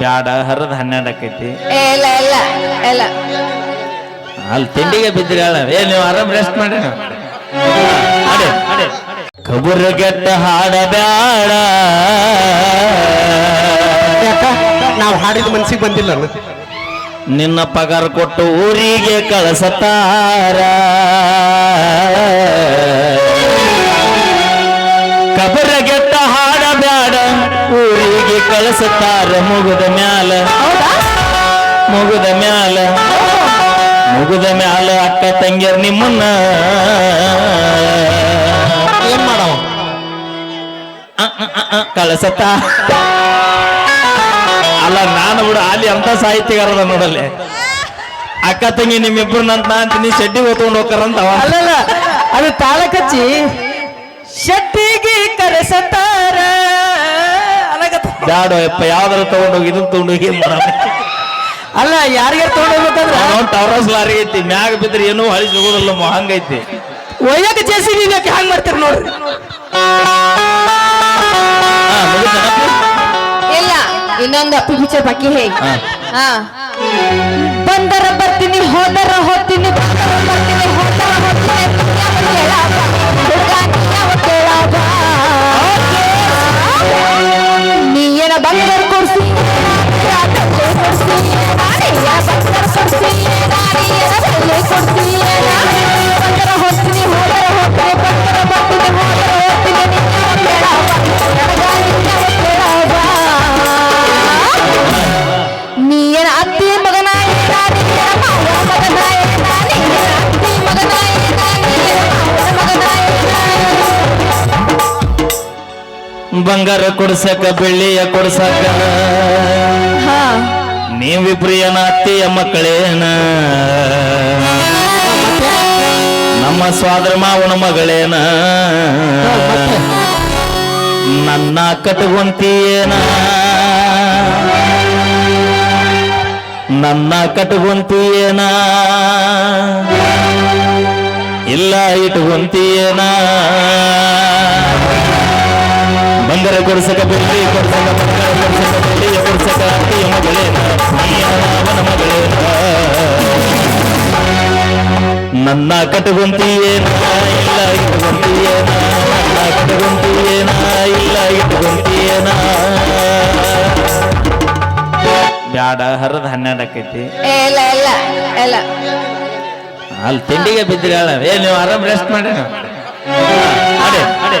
ಬ್ಯಾಡ ಹರದ್ ಹನ್ನೆರಡು ಆಕೈತಿ. ಇಲ್ಲ ಇಲ್ಲ ಇಲ್ಲ. ಅಲ್ಲಿ ತಿಂಡಿಗೆ ಬಿದ್ದಿರಲ್ಲ ಏ ನೀವು ಆರಾಮ್ ರೆಸ್ಟ್ ಮಾಡಿ ಕಬುರ್ಗೆಟ್ಟ ಹಾಡಬ್ಯಾಡ ಕಬುರ್ ಗೆಟ್ಟ ಹಾಡ ಬ್ಯಾಡ. ಯಾಕ? ನಾವು ಹಾಡಿದ ಮನ್ಸಿಗೆ ಬಂದಿಲ್ಲ ಅಲ್ಲ? ನಿನ್ನ ಪಗಾರ ಕೊಟ್ಟು ಊರಿಗೆ ಕಳಸತಾರ. ಊರಿಗೆ ಕಳಸತಾರ ಮುಗುದ ಮ್ಯಾಲ. ಹೌದಾ? ಮುಗುದ ಮ್ಯಾಲ. ಮುಗುದ ಮ್ಯಾಲ ಅಕ್ಕ ತಂಗಿಯರ್ ನಿಮ್ಮನ್ನ. ಏನ್ ಮಾಡವ? ಅ, ಅ, ಅ, ಅ, ಕಳಸತ ಅಲ್ಲ ನಾನು ಬಿಡು ಅಲ್ಲಿ ಅಂತ ಸಾಹಿತ್ಯಗಾರದ ನೋಡಲ್ಲಿ. ಅಕ್ಕ ತಂಗಿ ನಿಮ್ಮಿಬ್ರು ನಂತ ಅಂತೀನಿ ಶೆಡ್ಡಿ ಹೊತ್ಕೊಂಡು ಹೋಗ್ತಾರಂತವ ಅಲ್ಲಲ್ಲ ಅದು ತಾಳ ಕಚ್ಚಿ ಶೆಟ್ಟಿಗೆ ಕರೆಸತಾರ ಬ್ಯಾಡ ಯಪ್ಪ ಯಾವ್ದಾರ ತಗೊಂಡೋಗಿ ಇದನ್ನ ತಗೊಂಡೋಗಿ ಏನ್ ಮಾಡ ಅಲ್ಲ ಯಾರಿಗಾರ ತಗೊಂಡೋಗ್ಬೇಕಂದ್ರ ಅವ್ನು ಟವರಸ್ ಲಾರಿ ಐತಿ ಮ್ಯಾಗ ಬಿದ್ರೆ ಏನೂ ಹಳಿ ಸಿಗೋದಲ್ಲ ಹಂಗೈತಿ. ಒಯ್ಯಕ್ಕೆ ಜೇಸಿ ಬೇಕು ಹ್ಯಾಂಗ್ ಮಾಡ್ತೀರಿ ನೋಡ್ರಿ ಹಾ? ಇಲ್ಲ ಇನ್ನೊಂದು ಅಪ್ಪಿ ಪಿಕ್ಚರ್ ಬಾಕಿ ಹೇಗೆ? ಹಾ. ಹಾ. ಬಂದರ ಬಂಗಾರ ಕೊಡ್ಸಕ ಬೆಳ್ಳಿಯ ಕೊಡ್ಸಕ. ಹಾ. ನೀವಿಬ್ರು ಏನ ಅತ್ತೆಯ ಮಕ್ಕಳೇನ? ನಮ್ಮ ಸ್ವಾದ್ರ ಮಾವನ ಮಗಳೇನ? ನನ್ನ ಕಟ್ಕೊಂತೀಯೇನ ನನ್ನ ಕಟ್ಕೊಂತೀಯೇನ ಇಲ್ಲ ಇಟ್ಕೊಂತೀಯೇನ ಬಂಗಾರ ಕೊಡ್ಸಕ ಬೆಳ್ಳಿ ಕೊಡ್ಸಕ ಬಂಗಾರ ಕೊಡ್ಸಕ ಬೆಳ್ಳಿಯ ಕೊಡ್ಸಕ ಅತ್ತಿಯ ಮಗಳೇನ ಮಾವನ ಮಗಳೇನ ನನ್ನ ಕಟಗುಂತಿಯೇನ ಇಲ್ಲ ಇಟ್ಟುಗುಂತಿಯೇನ ನನ್ನ ಕಟಗುಂತಿಯೇನ ಇಲ್ಲ ಇಟ್ಟುಗುಂತಿಯೇನ ಬ್ಯಾಡ ಹರದ ಹನ್ನೆರಡು ಆಕೈತಿ. ಏ, ಇಲ್ಲ ಇಲ್ಲ ಇಲ್ಲ. ಅಲ್ಲಿ ತಿಂಡಿಗೆ ಬಿದ್ದಿರಲ್ಲ ಏ ನೀವು ಆರಾಮ್ ರೆಸ್ಟ್ ಮಾಡಿ ಅದೇ ಅಡೆ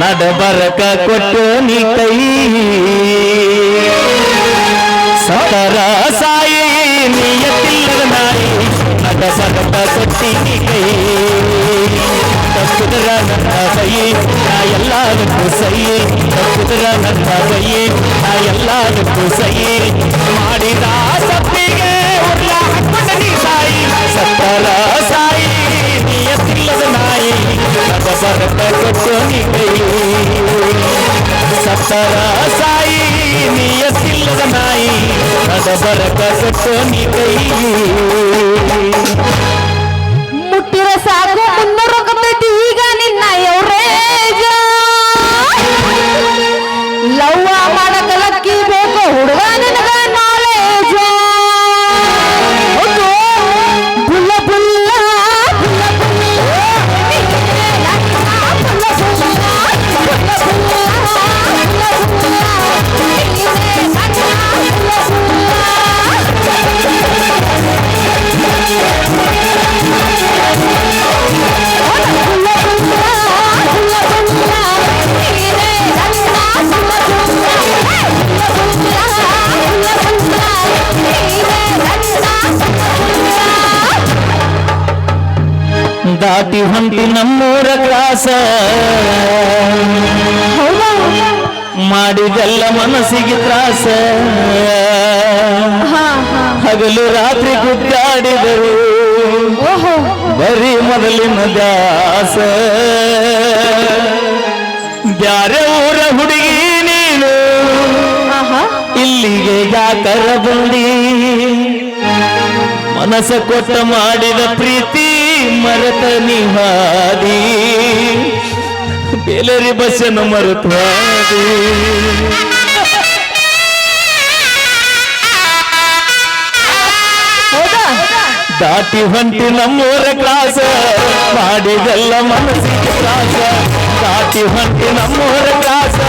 ನಡಬರಕ ಕೊಟ್ಟು ನೀ ಕೈ ಸತ್ತರ ಸಾಯಿ ನಿಯತ್ತಿಲ್ಲದ ನಾಯಿ ನಡಬರಕ ಕೊಟ್ಟಿ ನೀ ಕೈ ತಪ್ಪುದರ ನನ್ನ ಕೈ ನಾ ಎಲ್ಲದಕ್ಕೂ ಸೈ ತಪ್ಪುದರ ನನ್ನ ಕೈ ನಾ ಎಲ್ಲದಕ್ಕೂ ಸೈ ಮಾಡಿದ ಸಪ್ಪಿಗೆ ಉರ್ಲ ಹಾಕೊಂಡ ಬರಕ ಕೊಟ್ಟು ನೀ ಕೈ ಮುಟ್ಟಿರ ಸಾಕು ಮುನ್ನೂರು ಈಗ ನಿನ್ನ ದಾಟಿ ಹೊಂಟಿ ನಮ್ಮೂರ ಕ್ರಾಸ. ಮಾಡಿದೆಲ್ಲ ಮನಸ್ಸಿಗೆ ತ್ರಾಸ. ಹಗಲು ರಾತ್ರಿ ಗುದ್ದಾಡಿದರು ಬರೀ ಮೊದಲಿನ ದಾಸ. ಬ್ಯಾರೆ ಊರ ಹುಡುಗಿ ನೀನು. ಇಲ್ಲಿಗೆ ಯಾಕರ ಬಂದಿ? ಮನಸ್ಸ ಕೊಟ್ಟ ಮಾಡಿದ ಪ್ರೀತಿ ಮರೆತ ನಿಹಾದಿ ಬೇಲರಿ ಬಸನ ಮರುತ್ವಾದಿ. ದಾಟಿ ಹೊಂಟಿ ನಮ್ಮೂರ ಕ್ಲಾಸ. ಮಾಡಿದೆಲ್ಲ ಮನಸ್ಸಿಗೆ ತ್ರಾಸ. ದಾಟಿ ಹೊಂಟಿ ನಮ್ಮೂರ ಕ್ಲಾಸ.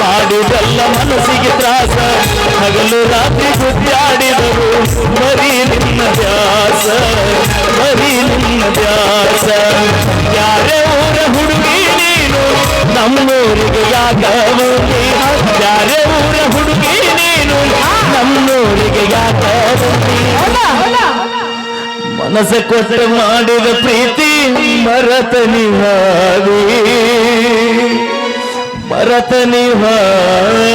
ಮಾಡಿದೆಲ್ಲ ಮನಸ್ಸಿಗೆ ತ್ರಾಸ. ಹಗಲು ರಾತ್ರಿ ಗುದ್ದಾಡಿದರು ನಮ್ಮೂರಿಗೆ ಯಾಕ ಯಾರೇ ಊರ ಹುಡುಗಿ ನೀನು? ನಮ್ಮೂರಿಗೆ ಯಾಕ ಮನಸ್ಸ ಕೊಟ್ಟು ಮಾಡಿದ ಪ್ರೀತಿ ಮರತ ನಿವಾದಿ ಮರತ ನಿವಾದಿ